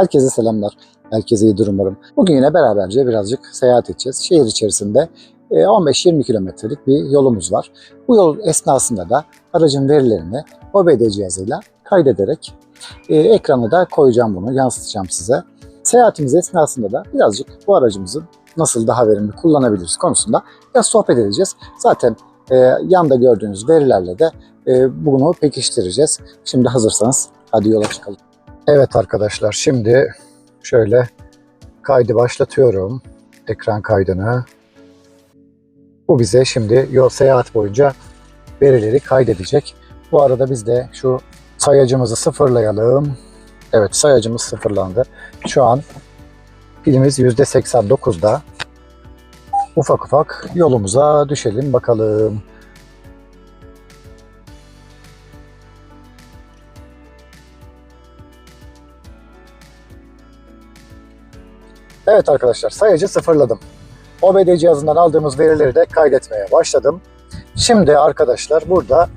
Herkese selamlar. Herkese iyi umarım. Bugün yine beraberce birazcık seyahat edeceğiz. Şehir içerisinde e, 15-20 kilometrelik bir yolumuz var. Bu yol esnasında da aracın verilerini OBD cihazıyla kaydederek e, ekrana da koyacağım bunu, yansıtacağım size. Seyahatimiz esnasında da birazcık bu aracımızın nasıl daha verimli kullanabiliriz konusunda biraz sohbet edeceğiz. Zaten e, yanda gördüğünüz verilerle de e, bunu pekiştireceğiz. Şimdi hazırsanız hadi yola çıkalım. Evet arkadaşlar şimdi şöyle kaydı başlatıyorum. Ekran kaydını. Bu bize şimdi yol seyahat boyunca verileri kaydedecek. Bu arada biz de şu sayacımızı sıfırlayalım. Evet sayacımız sıfırlandı. Şu an pilimiz %89'da. Ufak ufak yolumuza düşelim bakalım. Evet arkadaşlar sayacı sıfırladım. OBD cihazından aldığımız verileri de kaydetmeye başladım. Şimdi arkadaşlar burada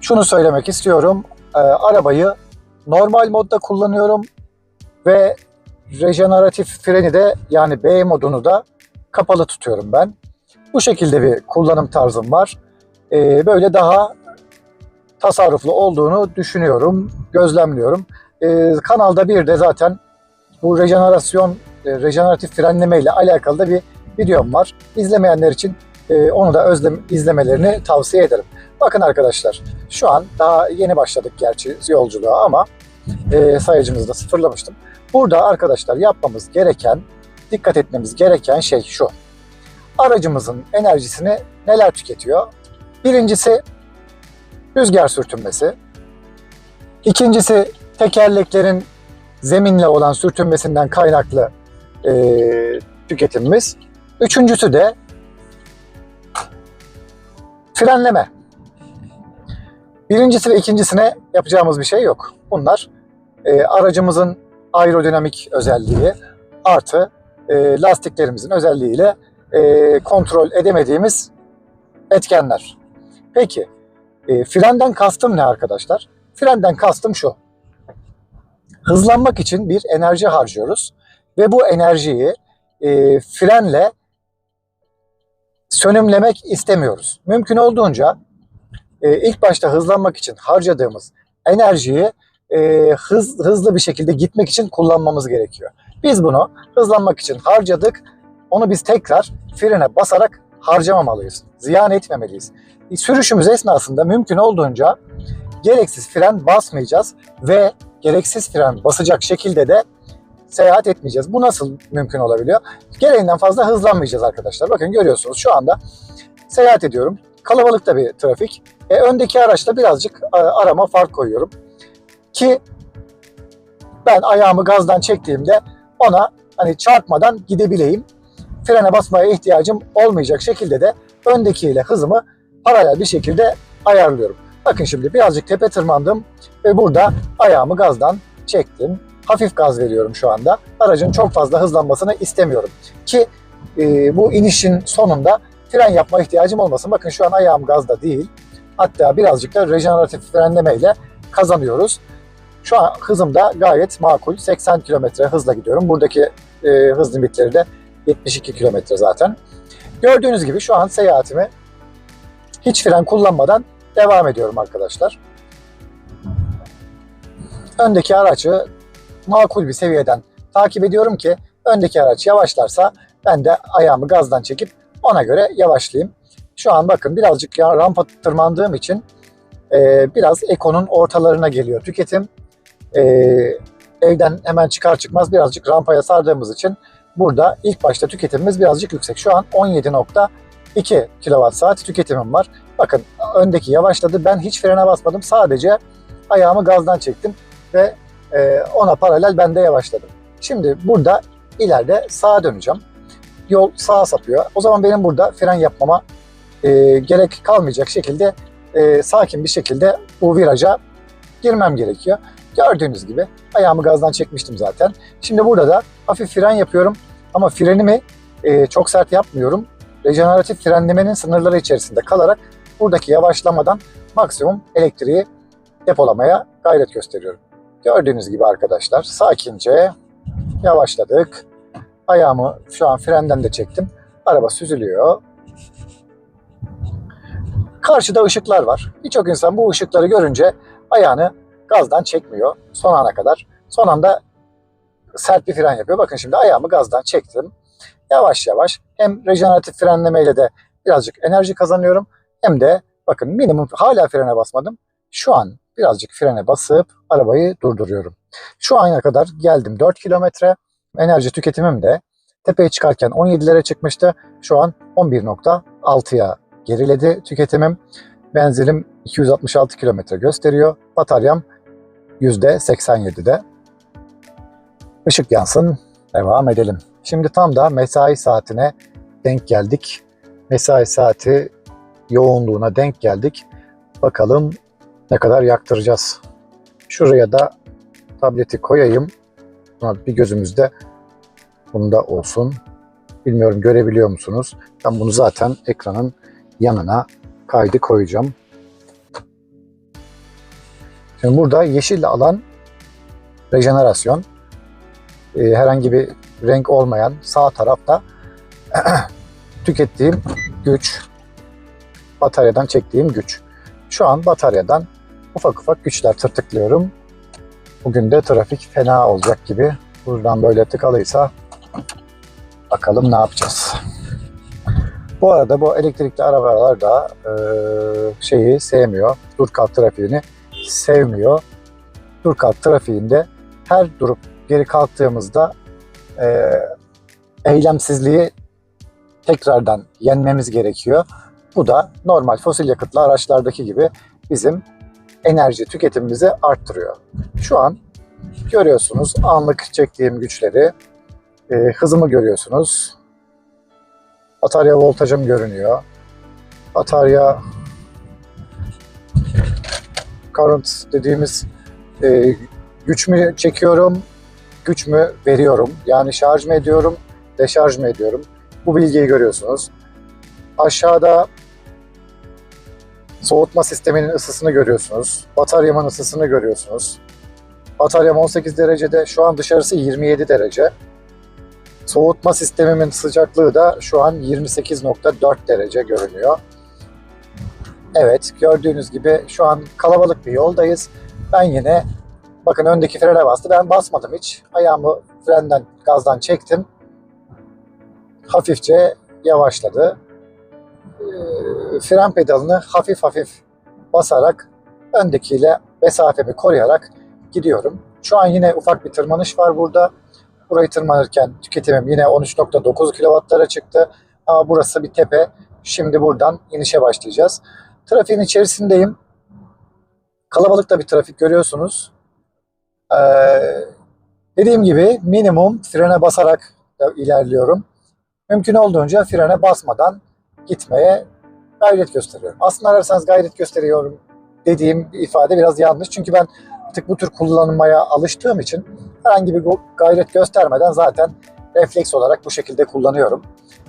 şunu söylemek istiyorum. Ee, arabayı normal modda kullanıyorum ve rejeneratif freni de yani B modunu da kapalı tutuyorum ben. Bu şekilde bir kullanım tarzım var. Ee, böyle daha tasarruflu olduğunu düşünüyorum, gözlemliyorum. Ee, kanalda bir de zaten bu rejenerasyon, e, rejeneratif frenleme ile alakalı da bir videom var. İzlemeyenler için e, onu da özlem, izlemelerini tavsiye ederim. Bakın arkadaşlar, şu an daha yeni başladık gerçi yolculuğa ama e, da sıfırlamıştım. Burada arkadaşlar yapmamız gereken, dikkat etmemiz gereken şey şu. Aracımızın enerjisini neler tüketiyor? Birincisi rüzgar sürtünmesi. İkincisi tekerleklerin zeminle olan sürtünmesinden kaynaklı e, tüketimimiz. Üçüncüsü de frenleme. Birincisi ve ikincisine yapacağımız bir şey yok. Bunlar e, aracımızın aerodinamik özelliği artı e, lastiklerimizin özelliğiyle e, kontrol edemediğimiz etkenler. Peki e, frenden kastım ne arkadaşlar? Frenden kastım şu. Hızlanmak için bir enerji harcıyoruz ve bu enerjiyi e, frenle sönümlemek istemiyoruz. Mümkün olduğunca e, ilk başta hızlanmak için harcadığımız enerjiyi e, hız, hızlı bir şekilde gitmek için kullanmamız gerekiyor. Biz bunu hızlanmak için harcadık. Onu biz tekrar frene basarak harcamamalıyız. Ziyan etmemeliyiz. E, Sürüşümüz esnasında mümkün olduğunca gereksiz fren basmayacağız ve gereksiz fren basacak şekilde de seyahat etmeyeceğiz. Bu nasıl mümkün olabiliyor? Gereğinden fazla hızlanmayacağız arkadaşlar. Bakın görüyorsunuz şu anda seyahat ediyorum. Kalabalıkta bir trafik. E, öndeki araçla birazcık e, arama fark koyuyorum. Ki ben ayağımı gazdan çektiğimde ona hani çarpmadan gidebileyim. Frene basmaya ihtiyacım olmayacak şekilde de öndekiyle hızımı paralel bir şekilde ayarlıyorum. Bakın şimdi birazcık tepe tırmandım ve burada ayağımı gazdan çektim. Hafif gaz veriyorum şu anda. Aracın çok fazla hızlanmasını istemiyorum. Ki e, bu inişin sonunda fren yapma ihtiyacım olmasın. Bakın şu an ayağım gazda değil. Hatta birazcık da rejeneratif frenleme ile kazanıyoruz. Şu an hızım da gayet makul. 80 km hızla gidiyorum. Buradaki e, hız limitleri de 72 km zaten. Gördüğünüz gibi şu an seyahatimi hiç fren kullanmadan devam ediyorum arkadaşlar. Öndeki aracı makul bir seviyeden takip ediyorum ki öndeki araç yavaşlarsa ben de ayağımı gazdan çekip ona göre yavaşlayayım. Şu an bakın birazcık ya rampa tırmandığım için e, biraz ekonun ortalarına geliyor tüketim. E, evden hemen çıkar çıkmaz birazcık rampaya sardığımız için burada ilk başta tüketimimiz birazcık yüksek. Şu an 17.2 kWh tüketimim var. Bakın öndeki yavaşladı. Ben hiç frene basmadım. Sadece ayağımı gazdan çektim ve ona paralel ben de yavaşladım. Şimdi burada ileride sağa döneceğim. Yol sağa sapıyor. O zaman benim burada fren yapmama e, gerek kalmayacak şekilde e, sakin bir şekilde bu viraja girmem gerekiyor. Gördüğünüz gibi ayağımı gazdan çekmiştim zaten. Şimdi burada da hafif fren yapıyorum ama frenimi e, çok sert yapmıyorum. Rejeneratif frenlemenin sınırları içerisinde kalarak buradaki yavaşlamadan maksimum elektriği depolamaya gayret gösteriyorum. Gördüğünüz gibi arkadaşlar sakince yavaşladık. Ayağımı şu an frenden de çektim. Araba süzülüyor. Karşıda ışıklar var. Birçok insan bu ışıkları görünce ayağını gazdan çekmiyor son ana kadar. Son anda sert bir fren yapıyor. Bakın şimdi ayağımı gazdan çektim. Yavaş yavaş hem rejeneratif frenlemeyle de birazcık enerji kazanıyorum. Hem de bakın minimum hala frene basmadım. Şu an birazcık frene basıp arabayı durduruyorum. Şu ana kadar geldim 4 kilometre. Enerji tüketimim de tepeye çıkarken 17'lere çıkmıştı. Şu an 11.6'ya geriledi tüketimim. Benzinim 266 kilometre gösteriyor. Bataryam %87'de. Işık yansın. Devam edelim. Şimdi tam da mesai saatine denk geldik. Mesai saati yoğunluğuna denk geldik. Bakalım ne kadar yaktıracağız. Şuraya da tableti koyayım. Bir gözümüzde bunda olsun. Bilmiyorum görebiliyor musunuz? Ben bunu zaten ekranın yanına kaydı koyacağım. Şimdi burada yeşil alan rejenerasyon. Ee, herhangi bir renk olmayan sağ tarafta tükettiğim güç, bataryadan çektiğim güç. Şu an bataryadan ufak ufak güçler tırtıklıyorum. Bugün de trafik fena olacak gibi. Buradan böyle tıkalıysa bakalım ne yapacağız. Bu arada bu elektrikli arabalar da e, şeyi sevmiyor. Dur kalk trafiğini sevmiyor. Dur kalk trafiğinde her durup geri kalktığımızda e, eylemsizliği tekrardan yenmemiz gerekiyor. Bu da normal fosil yakıtlı araçlardaki gibi bizim enerji tüketimimizi arttırıyor. Şu an görüyorsunuz anlık çektiğim güçleri, e, hızımı görüyorsunuz. Batarya voltajım görünüyor. Batarya current dediğimiz e, güç mü çekiyorum, güç mü veriyorum? Yani şarj mı ediyorum, deşarj mı ediyorum? Bu bilgiyi görüyorsunuz. Aşağıda soğutma sisteminin ısısını görüyorsunuz. Bataryamın ısısını görüyorsunuz. Bataryam 18 derecede, şu an dışarısı 27 derece. Soğutma sistemimin sıcaklığı da şu an 28.4 derece görünüyor. Evet, gördüğünüz gibi şu an kalabalık bir yoldayız. Ben yine, bakın öndeki frene bastı. Ben basmadım hiç. Ayağımı frenden, gazdan çektim. Hafifçe yavaşladı. Fren pedalını hafif hafif basarak öndekiyle mesafemi koruyarak gidiyorum. Şu an yine ufak bir tırmanış var burada. Burayı tırmanırken tüketimim yine 13.9 kW'lara çıktı. Ama burası bir tepe. Şimdi buradan inişe başlayacağız. Trafiğin içerisindeyim. Kalabalık da bir trafik görüyorsunuz. Ee, dediğim gibi minimum frene basarak ilerliyorum. Mümkün olduğunca frene basmadan gitmeye gayret gösteriyorum. Aslında ararsanız gayret gösteriyorum dediğim ifade biraz yanlış. Çünkü ben artık bu tür kullanmaya alıştığım için herhangi bir gayret göstermeden zaten refleks olarak bu şekilde kullanıyorum.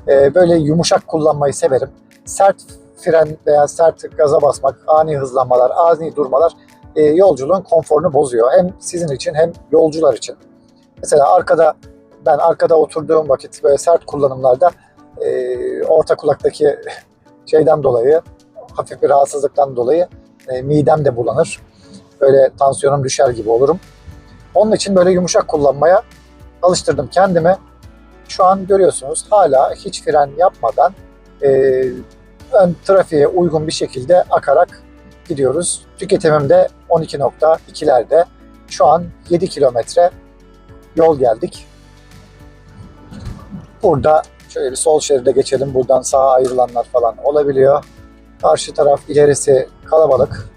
Ee, böyle yumuşak kullanmayı severim. Sert fren veya sert gaza basmak, ani hızlanmalar, ani durmalar e, yolculuğun konforunu bozuyor. Hem sizin için hem yolcular için. Mesela arkada ben arkada oturduğum vakit böyle sert kullanımlarda e, orta kulaktaki şeyden dolayı hafif bir rahatsızlıktan dolayı e, midem de bulanır. Böyle tansiyonum düşer gibi olurum. Onun için böyle yumuşak kullanmaya alıştırdım kendimi. Şu an görüyorsunuz hala hiç fren yapmadan e, ön trafiğe uygun bir şekilde akarak gidiyoruz. Tüketimim de 12.2'lerde. Şu an 7 kilometre yol geldik. Burada şöyle bir sol şeride geçelim. Buradan sağa ayrılanlar falan olabiliyor. Karşı taraf ilerisi kalabalık.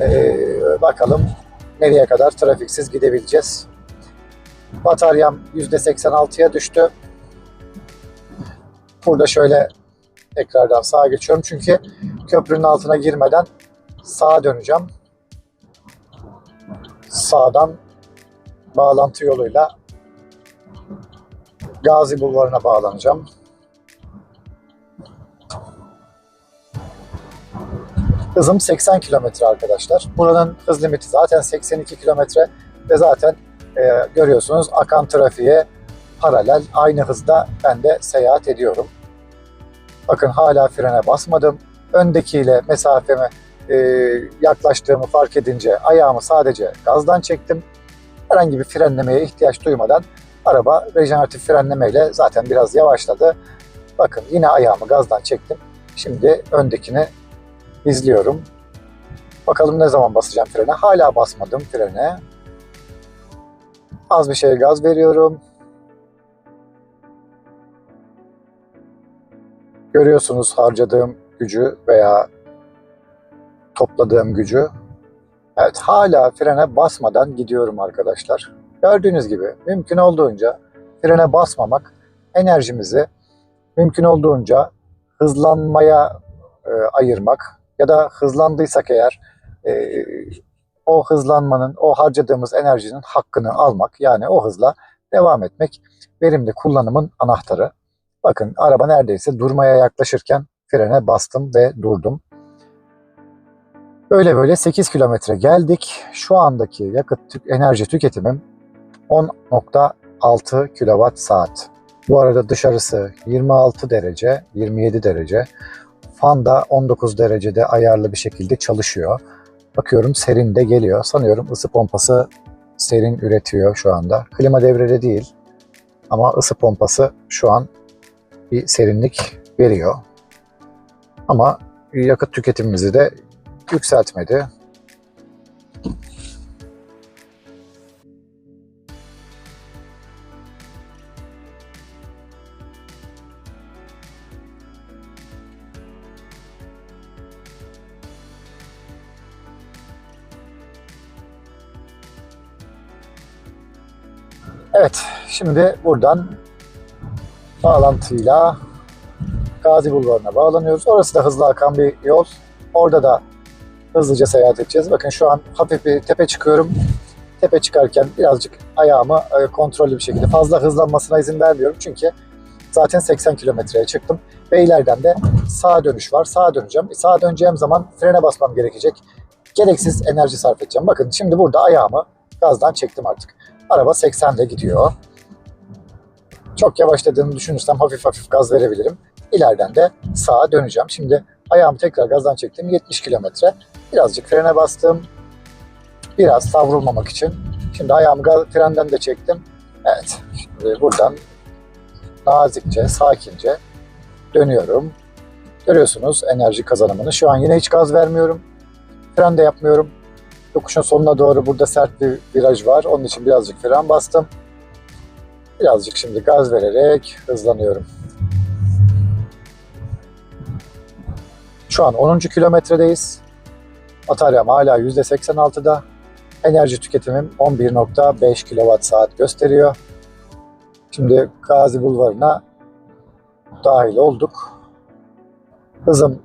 Ee, bakalım nereye kadar trafiksiz gidebileceğiz. Bataryam %86'ya düştü. Burada şöyle tekrardan sağa geçiyorum. Çünkü köprünün altına girmeden sağa döneceğim. Sağdan bağlantı yoluyla Gazi Bulvarı'na bağlanacağım. Hızım 80 kilometre arkadaşlar. Buranın hız limiti zaten 82 kilometre ve zaten e, görüyorsunuz akan trafiğe paralel aynı hızda ben de seyahat ediyorum. Bakın hala frene basmadım. Öndekiyle mesafeme e, yaklaştığımı fark edince ayağımı sadece gazdan çektim. Herhangi bir frenlemeye ihtiyaç duymadan araba rejeneratif frenlemeyle zaten biraz yavaşladı. Bakın yine ayağımı gazdan çektim. Şimdi öndekini izliyorum. Bakalım ne zaman basacağım frene. Hala basmadım frene. Az bir şey gaz veriyorum. Görüyorsunuz harcadığım gücü veya topladığım gücü. Evet hala frene basmadan gidiyorum arkadaşlar. Gördüğünüz gibi mümkün olduğunca frene basmamak enerjimizi mümkün olduğunca hızlanmaya e, ayırmak ya da hızlandıysak eğer e, o hızlanmanın, o harcadığımız enerjinin hakkını almak yani o hızla devam etmek verimli kullanımın anahtarı. Bakın araba neredeyse durmaya yaklaşırken frene bastım ve durdum. Böyle böyle 8 kilometre geldik. Şu andaki yakıt enerji tüketimim 10.6 kilowatt saat. Bu arada dışarısı 26 derece, 27 derece. Fan da 19 derecede ayarlı bir şekilde çalışıyor. Bakıyorum serin de geliyor. Sanıyorum ısı pompası serin üretiyor şu anda. Klima devrede değil. Ama ısı pompası şu an bir serinlik veriyor. Ama yakıt tüketimimizi de yükseltmedi. Evet, şimdi buradan bağlantıyla Gazi Bulvarı'na bağlanıyoruz. Orası da hızlı akan bir yol. Orada da hızlıca seyahat edeceğiz. Bakın şu an hafif bir tepe çıkıyorum. Tepe çıkarken birazcık ayağımı e, kontrollü bir şekilde fazla hızlanmasına izin vermiyorum. Çünkü zaten 80 kilometreye çıktım. Ve ileriden de sağa dönüş var. Sağa döneceğim. E, Sağa döneceğim zaman frene basmam gerekecek. Gereksiz enerji sarf edeceğim. Bakın şimdi burada ayağımı gazdan çektim artık. Araba 80 ile gidiyor. Çok yavaşladığını düşünürsem hafif hafif gaz verebilirim. İleriden de sağa döneceğim. Şimdi ayağımı tekrar gazdan çektim. 70 kilometre. Birazcık frene bastım. Biraz savrulmamak için. Şimdi ayağımı frenden de çektim. Evet. Şimdi buradan nazikçe, sakince dönüyorum. Görüyorsunuz enerji kazanımını. Şu an yine hiç gaz vermiyorum. Fren de yapmıyorum. Yokuşun sonuna doğru burada sert bir viraj var. Onun için birazcık fren bastım. Birazcık şimdi gaz vererek hızlanıyorum. Şu an 10. kilometredeyiz. Bataryam hala %86'da. Enerji tüketimim 11.5 kWh saat gösteriyor. Şimdi Gazi Bulvarı'na dahil olduk. Hızım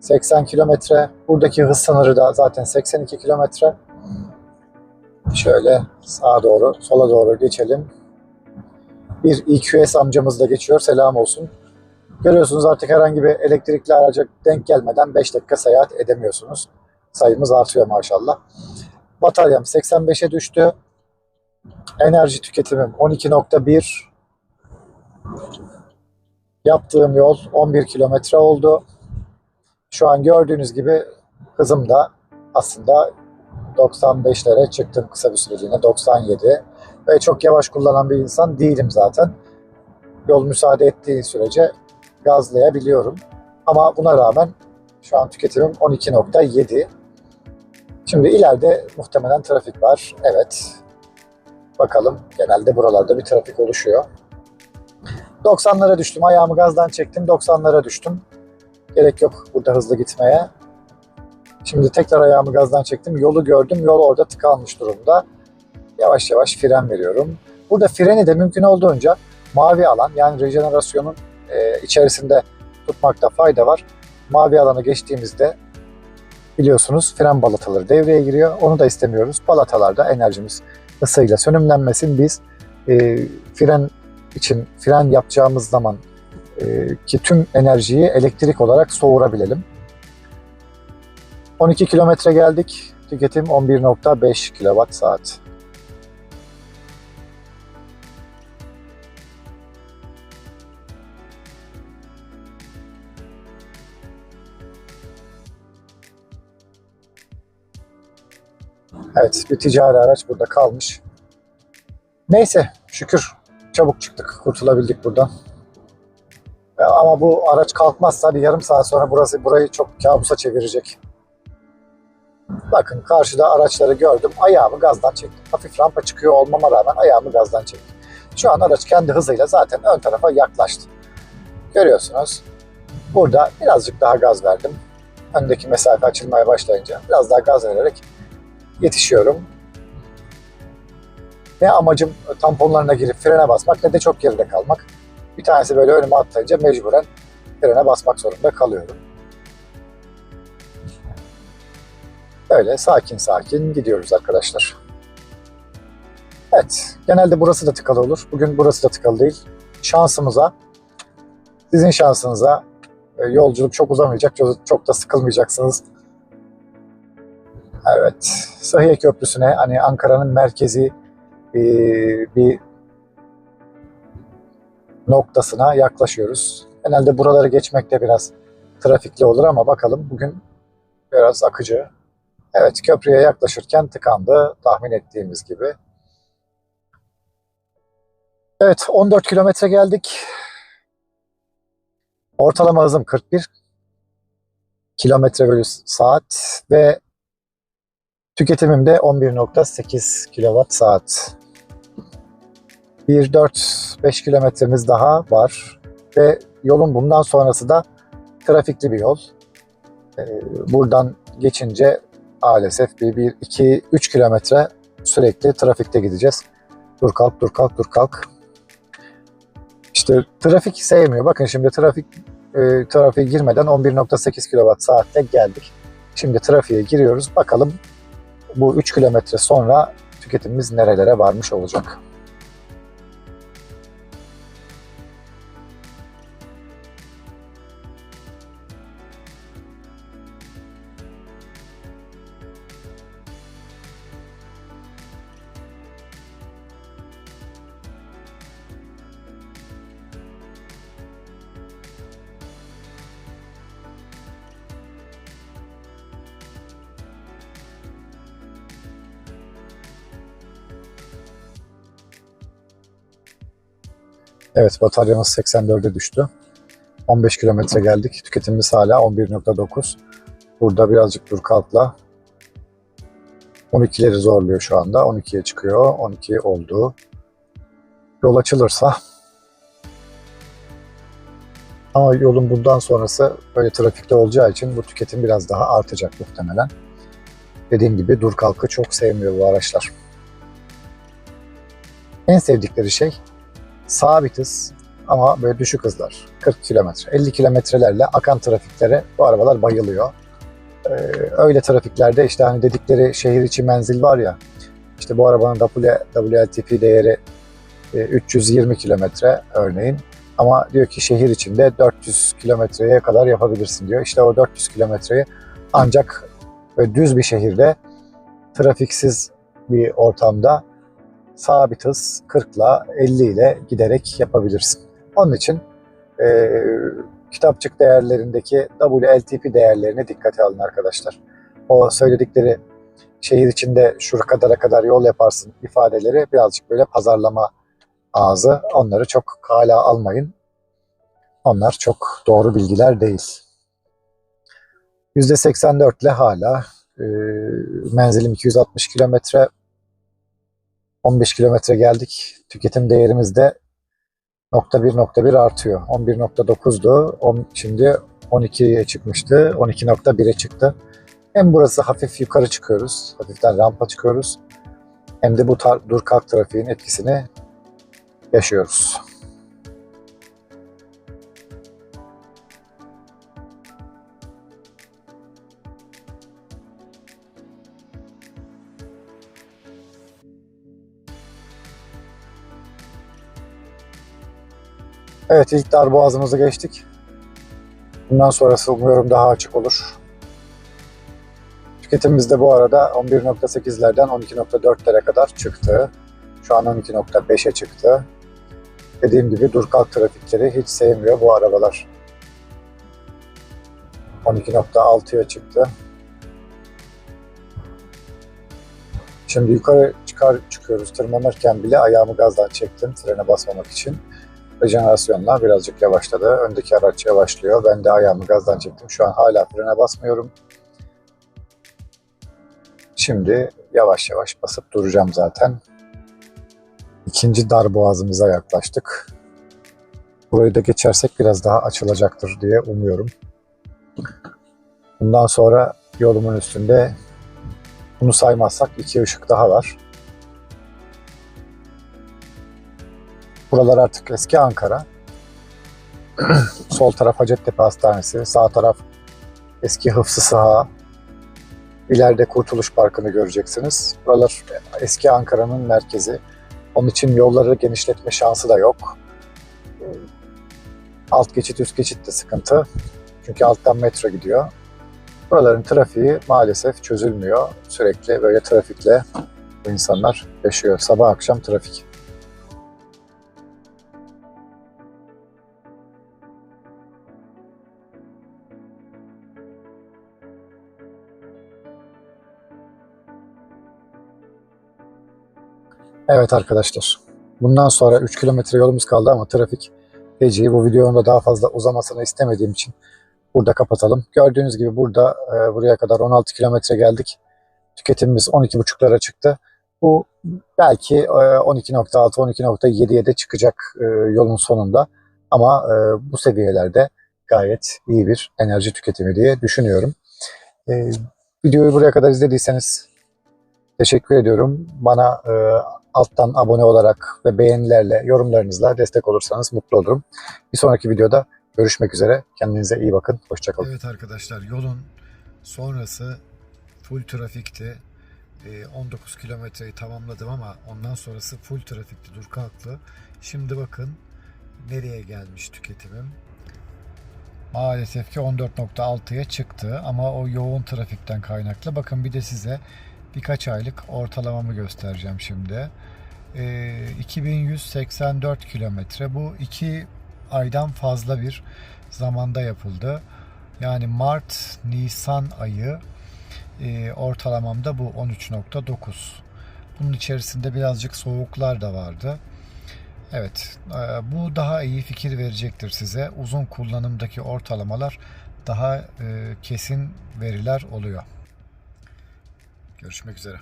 80 kilometre. Buradaki hız sınırı da zaten 82 kilometre. Şöyle sağa doğru, sola doğru geçelim. Bir EQS amcamız da geçiyor. Selam olsun. Görüyorsunuz artık herhangi bir elektrikli araca denk gelmeden 5 dakika seyahat edemiyorsunuz. Sayımız artıyor maşallah. Bataryam 85'e düştü. Enerji tüketimim 12.1. Yaptığım yol 11 kilometre oldu. Şu an gördüğünüz gibi hızım da aslında 95'lere çıktım kısa bir süreliğine 97 ve çok yavaş kullanan bir insan değilim zaten. Yol müsaade ettiği sürece gazlayabiliyorum. Ama buna rağmen şu an tüketimim 12.7. Şimdi ileride muhtemelen trafik var. Evet. Bakalım. Genelde buralarda bir trafik oluşuyor. 90'lara düştüm. Ayağımı gazdan çektim. 90'lara düştüm. Gerek yok burada hızlı gitmeye. Şimdi tekrar ayağımı gazdan çektim. Yolu gördüm. Yol orada tıkanmış durumda. Yavaş yavaş fren veriyorum. Burada freni de mümkün olduğunca mavi alan yani rejenerasyonun e, içerisinde tutmakta fayda var. Mavi alanı geçtiğimizde biliyorsunuz fren balataları devreye giriyor. Onu da istemiyoruz. Balatalarda enerjimiz ısıyla sönümlenmesin. Biz e, fren için fren yapacağımız zaman ki tüm enerjiyi elektrik olarak soğurabilelim. 12 kilometre geldik. Tüketim 11.5 kilowatt saat. Evet, bir ticari araç burada kalmış. Neyse, şükür çabuk çıktık, kurtulabildik buradan. Ama bu araç kalkmazsa bir yarım saat sonra burası burayı çok kabusa çevirecek. Bakın karşıda araçları gördüm. Ayağımı gazdan çektim. Hafif rampa çıkıyor olmama rağmen ayağımı gazdan çektim. Şu an araç kendi hızıyla zaten ön tarafa yaklaştı. Görüyorsunuz. Burada birazcık daha gaz verdim. Öndeki mesafe açılmaya başlayınca biraz daha gaz vererek yetişiyorum. Ne amacım tamponlarına girip frene basmak ne de çok geride kalmak. Bir tanesi böyle önüme atlayınca mecburen frene basmak zorunda kalıyorum. Böyle sakin sakin gidiyoruz arkadaşlar. Evet, genelde burası da tıkalı olur. Bugün burası da tıkalı değil. Şansımıza, sizin şansınıza e, yolculuk çok uzamayacak, çok- da sıkılmayacaksınız. Evet, Sahiye Köprüsü'ne hani Ankara'nın merkezi e, bir noktasına yaklaşıyoruz. Genelde buraları geçmek de biraz trafikli olur ama bakalım bugün biraz akıcı. Evet köprüye yaklaşırken tıkandı tahmin ettiğimiz gibi. Evet 14 kilometre geldik. Ortalama hızım 41 kilometre bölü saat ve tüketimim de 11.8 kilowatt saat. 1-4-5 kilometremiz daha var ve yolun bundan sonrası da trafikli bir yol. Ee, Buradan geçince maalesef bir, bir iki, üç kilometre sürekli trafikte gideceğiz. Dur kalk, dur kalk, dur kalk. İşte trafik sevmiyor. Bakın şimdi trafik e, trafiğe girmeden 11.8 kWh saatte geldik. Şimdi trafiğe giriyoruz. Bakalım bu 3 kilometre sonra tüketimimiz nerelere varmış olacak. Evet bataryamız 84'e düştü. 15 kilometre geldik. Tüketimimiz hala 11.9. Burada birazcık dur kalkla 12'leri zorluyor şu anda. 12'ye çıkıyor. 12 oldu. Yol açılırsa ama yolun bundan sonrası böyle trafikte olacağı için bu tüketim biraz daha artacak muhtemelen. Dediğim gibi dur kalkı çok sevmiyor bu araçlar. En sevdikleri şey sabit hız ama böyle düşük hızlar. 40 kilometre, 50 kilometrelerle akan trafiklere bu arabalar bayılıyor. Ee, öyle trafiklerde işte hani dedikleri şehir içi menzil var ya, işte bu arabanın WLTP değeri e, 320 kilometre örneğin. Ama diyor ki şehir içinde 400 kilometreye kadar yapabilirsin diyor. İşte o 400 kilometreyi ancak düz bir şehirde trafiksiz bir ortamda sabit hız 40 ile 50 ile giderek yapabilirsin. Onun için e, kitapçık değerlerindeki WLTP değerlerine dikkate alın arkadaşlar. O söyledikleri şehir içinde şu kadara kadar yol yaparsın ifadeleri birazcık böyle pazarlama ağzı. Onları çok hala almayın. Onlar çok doğru bilgiler değil. %84 ile hala e, menzilim 260 kilometre 15 kilometre geldik. Tüketim değerimiz de nokta bir nokta bir artıyor. 11.9'du. On- Şimdi 12'ye çıkmıştı. 12.1'e çıktı. Hem burası hafif yukarı çıkıyoruz. Hafiften rampa çıkıyoruz. Hem de bu dur kalk trafiğin etkisini yaşıyoruz. Evet ilk dar boğazımızı geçtik. Bundan sonrası umuyorum daha açık olur. Tüketimimiz de bu arada 11.8'lerden 12.4'lere kadar çıktı. Şu an 12.5'e çıktı. Dediğim gibi dur kalk trafikleri hiç sevmiyor bu arabalar. 12.6'ya çıktı. Şimdi yukarı çıkar çıkıyoruz. Tırmanırken bile ayağımı gazdan çektim frene basmamak için. Rejenerasyonla birazcık yavaşladı. Öndeki araç yavaşlıyor. Ben de ayağımı gazdan çektim. Şu an hala frene basmıyorum. Şimdi yavaş yavaş basıp duracağım zaten. İkinci dar boğazımıza yaklaştık. Burayı da geçersek biraz daha açılacaktır diye umuyorum. Bundan sonra yolumun üstünde bunu saymazsak iki ışık daha var. Buralar artık eski Ankara. Sol taraf Hacettepe Hastanesi, sağ taraf eski Hıfzı Saha. İleride Kurtuluş Parkı'nı göreceksiniz. Buralar eski Ankara'nın merkezi. Onun için yolları genişletme şansı da yok. Alt geçit, üst geçit de sıkıntı. Çünkü alttan metro gidiyor. Buraların trafiği maalesef çözülmüyor. Sürekli böyle trafikle insanlar yaşıyor. Sabah akşam trafik. Evet arkadaşlar. Bundan sonra 3 kilometre yolumuz kaldı ama trafik feci. Bu videonun da daha fazla uzamasını istemediğim için burada kapatalım. Gördüğünüz gibi burada e, buraya kadar 16 kilometre geldik. Tüketimimiz 12,5'lara çıktı. Bu belki e, 12.6, 12.7'ye de çıkacak e, yolun sonunda. Ama e, bu seviyelerde gayet iyi bir enerji tüketimi diye düşünüyorum. E, videoyu buraya kadar izlediyseniz teşekkür ediyorum. Bana e, alttan abone olarak ve beğenilerle, yorumlarınızla destek olursanız mutlu olurum. Bir sonraki videoda görüşmek üzere. Kendinize iyi bakın. Hoşçakalın. Evet arkadaşlar yolun sonrası full trafikti. Ee, 19 kilometreyi tamamladım ama ondan sonrası full trafikti dur kalktı. Şimdi bakın nereye gelmiş tüketimim. Maalesef ki 14.6'ya çıktı ama o yoğun trafikten kaynaklı. Bakın bir de size birkaç aylık ortalamamı göstereceğim şimdi. Ee, 2184 kilometre bu iki aydan fazla bir zamanda yapıldı. Yani Mart, Nisan ayı e, ortalamamda bu 13.9. Bunun içerisinde birazcık soğuklar da vardı. Evet, e, bu daha iyi fikir verecektir size. Uzun kullanımdaki ortalamalar daha e, kesin veriler oluyor. Görüşmek üzere.